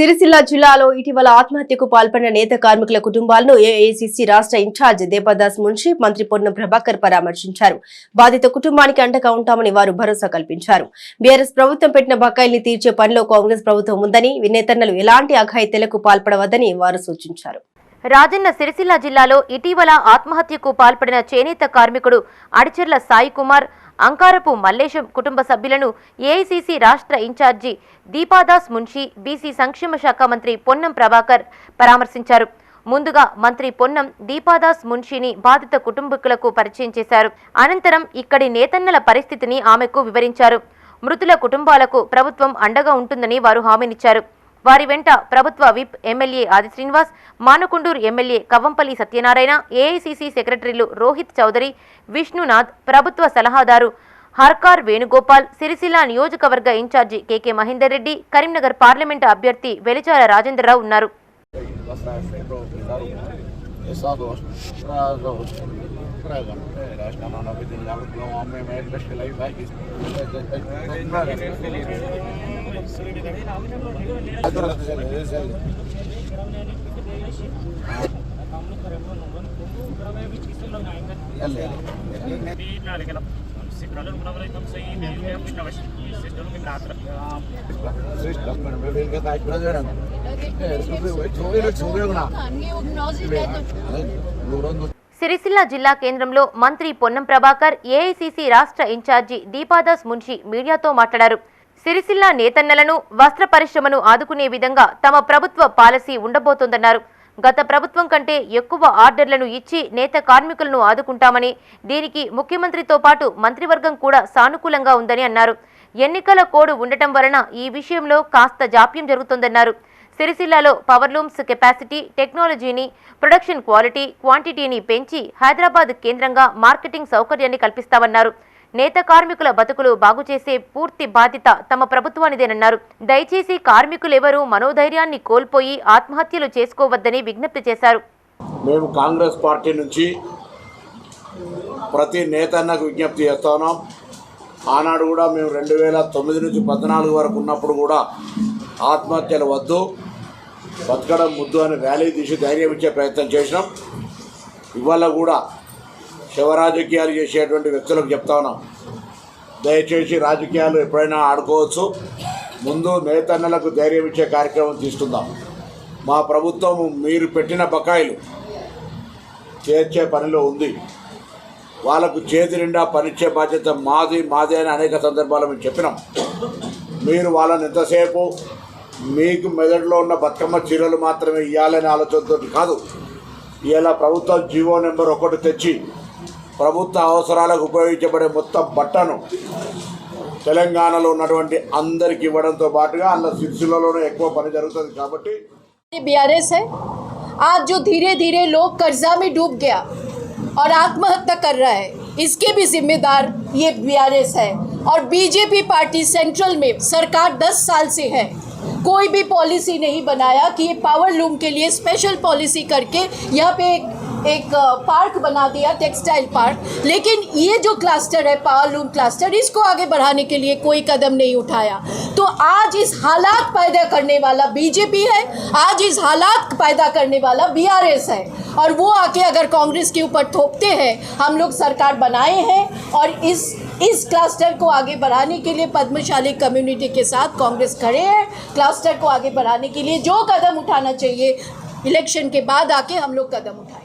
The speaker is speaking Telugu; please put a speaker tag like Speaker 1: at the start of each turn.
Speaker 1: సిరిసిల్ల జిల్లాలో ఇటీవల ఆత్మహత్యకు పాల్పడిన నేత కార్మికుల కుటుంబాలను ఏఐసిసి రాష్ట్ర ఇన్ఛార్జ్ దేపదాస్ మున్షి మంత్రి పొన్నం ప్రభాకర్ పరామర్శించారు. బాధిత కుటుంబానికి అండగా ఉంటామని వారు భరోసా కల్పించారు. బీఆర్ఎస్ ప్రభుత్వం పెట్టిన బకాయిల్ని తీర్చే పనిలో కాంగ్రెస్ ప్రభుత్వం ఉందని వినేతన్నలు ఎలాంటి అఘాయిత్యలకు పాల్పడవద్దని వారు సూచించారు.
Speaker 2: రాజన్న సిరిసిల్ల జిల్లాలో ఇటీవల ఆత్మహత్యకు పాల్పడిన చేనేత కార్మికుడు అడిచెర్ల సాయి కుమార్ అంకారపు మల్లేశం కుటుంబ సభ్యులను ఏఐసిసి రాష్ట్ర ఇన్ఛార్జి దీపాదాస్ మున్షి బీసీ సంక్షేమ శాఖ మంత్రి పొన్నం ప్రభాకర్ పరామర్శించారు. ముందుగా మంత్రి పొన్నం దీపాదాస్ మున్షిని బాధిత కుటుంబీకులకు పరిచయం చేశారు. అనంతరం ఇక్కడి నేతన్నల పరిస్థితిని ఆమెకు వివరించారు. మృతుల కుటుంబాలకు ప్రభుత్వం అండగా ఉంటుందని వారు హామీనిచ్చారు. వారి వెంట ప్రభుత్వ whip MLA Adi Srinivas Manakondur MLA Kavvampalli Satyanarayana AICC సెక్రటరీలు రోహిత్ చౌదరి విష్ణునాథ్ ప్రభుత్వ సలహాదారు హర్కార్ వేణుగోపాల్ సిరిసిల్ల నియోజకవర్గ ఇన్ఛార్జి కెకే మహేందర్ రెడ్డి కరీంనగర్ పార్లమెంటు అభ్యర్థి వెలిచాల రాజేంద్రరావు ఉన్నారు
Speaker 3: Basta
Speaker 2: సిరిసిల్ల జిల్లా కేంద్రంలో మంత్రి పొన్నం ప్రభాకర్ ఏఐసిసి రాష్ట్ర ఇన్ఛార్జి దీపాదాస్ మున్షి మీడియాతో మాట్లాడారు. సిరిసిల్ల నేతన్నలను వస్త్ర పరిశ్రమను ఆదుకునే విధంగా తమ ప్రభుత్వ పాలసీ ఉండబోతోందన్నారు. గత ప్రభుత్వం కంటే ఎక్కువ ఆర్డర్లను ఇచ్చి నేత కార్మికులను ఆదుకుంటామని దీనికి ముఖ్యమంత్రితో పాటు మంత్రివర్గం కూడా సానుకూలంగా ఉందని అన్నారు. ఎన్నికల కోడ్ ఉండటం వలన ఈ విషయంలో కాస్త జాప్యం జరుగుతోందన్నారు. సిరిసిల్లాలో పవర్లూమ్స్ కెపాసిటీ టెక్నాలజీని ప్రొడక్షన్ క్వాలిటీ క్వాంటిటీని పెంచి హైదరాబాద్ కేంద్రంగా మార్కెటింగ్ సౌకర్యాన్ని కల్పిస్తామన్నారు. నేత కార్మికుల బతుకులు బాగు చేసే పూర్తి బాధ్యత తమ ప్రభుత్వానిదేనన్నారు. దయచేసి కార్మికులెవరూ మనోధైర్యాన్ని కోల్పోయి ఆత్మహత్యలు చేసుకోవద్దని విజ్ఞప్తి చేశారు.
Speaker 3: మేము కాంగ్రెస్ పార్టీ నుంచి ప్రతి నేతన్నకు విజ్ఞప్తి చేస్తున్నాం. ఆనాడు కూడా మేము రెండు వేల తొమ్మిది నుంచి పద్నాలుగు వరకు ఉన్నప్పుడు కూడా ఆత్మహత్యలు వద్దు బతకడం ముద్దు అని వ్యాలీ తీసి ధైర్యం ఇచ్చే ప్రయత్నం చేసినాం. ఇవాళ కూడా శివరాజకీయాలు చేసేటువంటి వ్యక్తులకు చెప్తా ఉన్నాం. దయచేసి రాజకీయాలు ఎప్పుడైనా ఆడుకోవచ్చు. ముందు నేతన్నలకు ధైర్యం ఇచ్చే కార్యక్రమం తీసుకుందాం. మా ప్రభుత్వం మీరు పెట్టిన బకాయిలు చేర్చే పనిలో ఉంది. వాళ్ళకు చేతి నిండా పనిచ్చే బాధ్యత మాది మాది అని అనేక సందర్భాలు మేము చెప్పినాం. మీరు వాళ్ళని ఎంతసేపు మీకు మెదడులో ఉన్న బతుకమ్మ చీరలు మాత్రమే ఇవ్వాలనే ఆలోచనతో కాదు. ఇలా ప్రభుత్వం జీవో నెంబర్ ఒకటి తెచ్చి ప్రభుత్వ అవసరాలకు ఉపయోగించబడే మొత్తం బట్టను తెలంగాణలో ఉన్నటువంటి అందరికి ఇవ్వడంతో పాటుగా అందులో సిరిసిల్లలోనే ఎక్కువ పని జరుగుతుంది కాబట్టి
Speaker 4: ये बीआरएस है आज जो धीरे धीरे लोग कर्जा में डूब गया और आत्महत्या कर रहा है इसके भी जिम्मेदार ये बीआरएस है और बीजेपी पार्टी सेंट्रल में सरकार 10 साल से है कोई भी पॉलिसी नहीं बनाया कि ये पावर लूम के लिए स्पेशल पॉलिसी करके यहाँ पे एक पार्क बना दिया, टेक्सटाइल पार्क। लेकिन ये जो क्लस्टर है पावर लूम क्लस्टर, इसको आगे बढ़ाने के लिए कोई कदम नहीं उठाया। तो आज इस हालात पैदा करने वाला बीजेपी है, आज इस हालात पैदा करने वाला बीआरएस है। और वो आके अगर कांग्रेस के ऊपर थोपते हैं, हम लोग सरकार बनाए हैं, और इस इस क्लस्टर को आगे बढ़ाने के लिए पद्मशाली कम्युनिटी के साथ कांग्रेस खड़े हैं, क्लस्टर को आगे बढ़ाने के लिए जो कदम उठाना चाहिए, इलेक्शन के बाद आके हम लोग कदम उठाएँ।